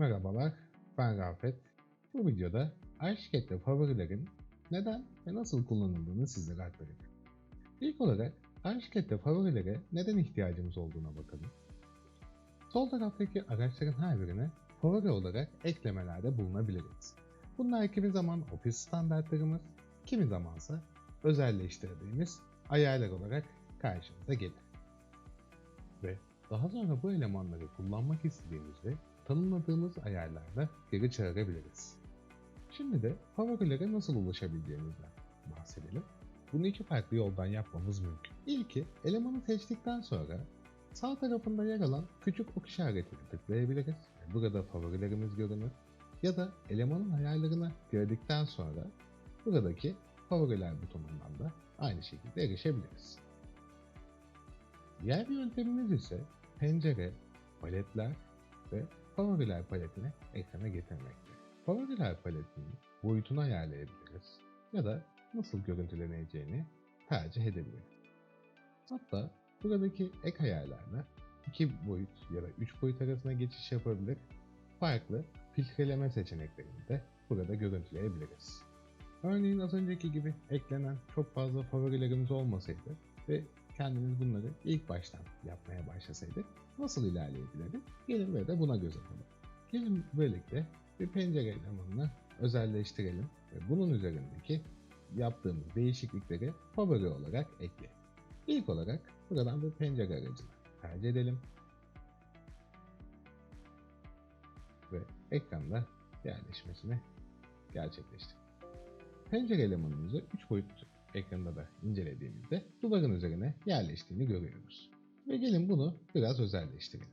Merhabalar, ben Rafet. Bu videoda iSheket'te favorilerin neden ve nasıl kullanıldığını sizlere aktaracağım. İlk olarak iSheket'te favorilere neden ihtiyacımız olduğuna bakalım. Sol taraftaki araçların her birine favori olarak eklemelerde bulunabiliriz. Bunlar kimi zaman ofis standartlarımız, kimi zamansa özelleştirdiğimiz ayarlar olarak karşımıza gelir. Ve daha sonra bu elemanları kullanmak istediğimizde tanımladığımız ayarlarla geri çağırabiliriz. Şimdi de favorilere nasıl ulaşabileceğimizden bahsedelim. Bunu iki farklı yoldan yapmamız mümkün. İlki elemanı seçtikten sonra sağ tarafında yer alan küçük ok işaretini tıklayabiliriz. Burada favorilerimiz görünür. Ya da elemanın ayarlarına girdikten sonra buradaki favoriler butonundan da aynı şekilde erişebiliriz. Diğer bir yöntemimiz ise pencere, paletler ve favoriler paletini ekrana getirmekte. Favoriler paletinin boyutunu ayarlayabiliriz ya da nasıl görüntüleneceğini tercih edebiliriz. Hatta buradaki ek ayarlarla 2 boyut ya da 3 boyut arasında geçiş yapabilir, farklı filtreleme seçeneklerini de burada görüntüleyebiliriz. Örneğin az önceki gibi eklenen çok fazla favorilerimiz olmasaydı ve kendimiz bunları ilk baştan yapmaya başlasaydık nasıl ilerleyebilirdik? Gelin ve de buna göz atalım. Gelin böylelikle bir pencere elemanını özelleştirelim ve bunun üzerindeki yaptığımız değişiklikleri favori olarak ekleyelim. İlk olarak buradan bir pencere aracını tercih edelim. Ve ekranda yerleşmesini gerçekleştirelim. Pencere elemanımızı 3 boyutlu ekranda da incelediğimizde duvarın üzerine yerleştiğini görüyoruz. Ve gelin bunu biraz özelleştirelim.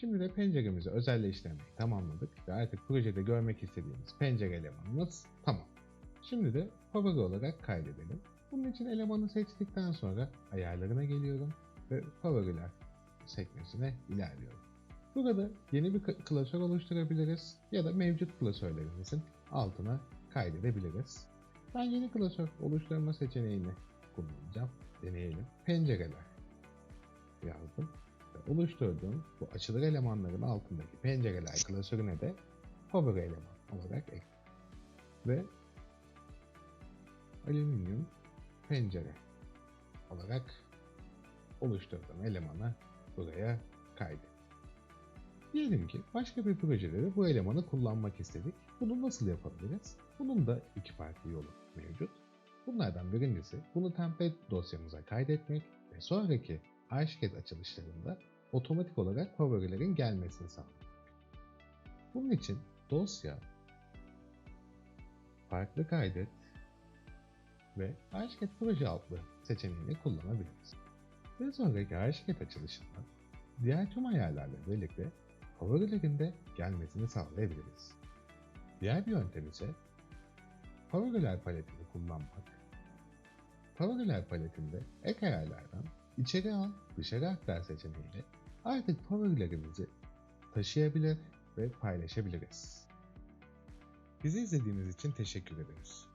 Şimdi de penceremizi özelleştirmeyi tamamladık ve artık projede görmek istediğimiz pencere elemanımız tamam. Şimdi de favori olarak kaydedelim. Bunun için elemanı seçtikten sonra ayarlarına geliyorum ve favoriler sekmesine ilerliyorum. Burada yeni bir klasör oluşturabiliriz ya da mevcut klasörlerimizin altına kaydedebiliriz. Ben yeni klasör oluşturma seçeneğini kullanacağım. Deneyelim. Pencereler yazdım. Ve oluşturduğum bu açılır elemanların altındaki pencereler klasörüne de favori eleman olarak ekledim. Ve alüminyum pencere olarak oluşturduğum elemanı buraya kaydet. Diyelim ki başka bir projede de bu elemanı kullanmak istedik. Bunu nasıl yapabiliriz? Bunun da iki farklı yolu mevcut. Bunlardan birincisi bunu template dosyamıza kaydetmek ve sonraki iSheket açılışlarında otomatik olarak favorilerin gelmesini sağlamak. Bunun için dosya, farklı kaydet ve iSheket proje adlı seçeneğini kullanabiliriz. Ve sonraki iSheket açılışında diğer tüm ayarlarla birlikte favorilerin de gelmesini sağlayabiliriz. Diğer bir yöntem ise favoriler paletini kullanmak. Favoriler paletinde ek ayarlardan içeri al, dışarı aktar seçeneğiyle artık favorilerimizi taşıyabilir ve paylaşabiliriz. Bizi izlediğiniz için teşekkür ederiz.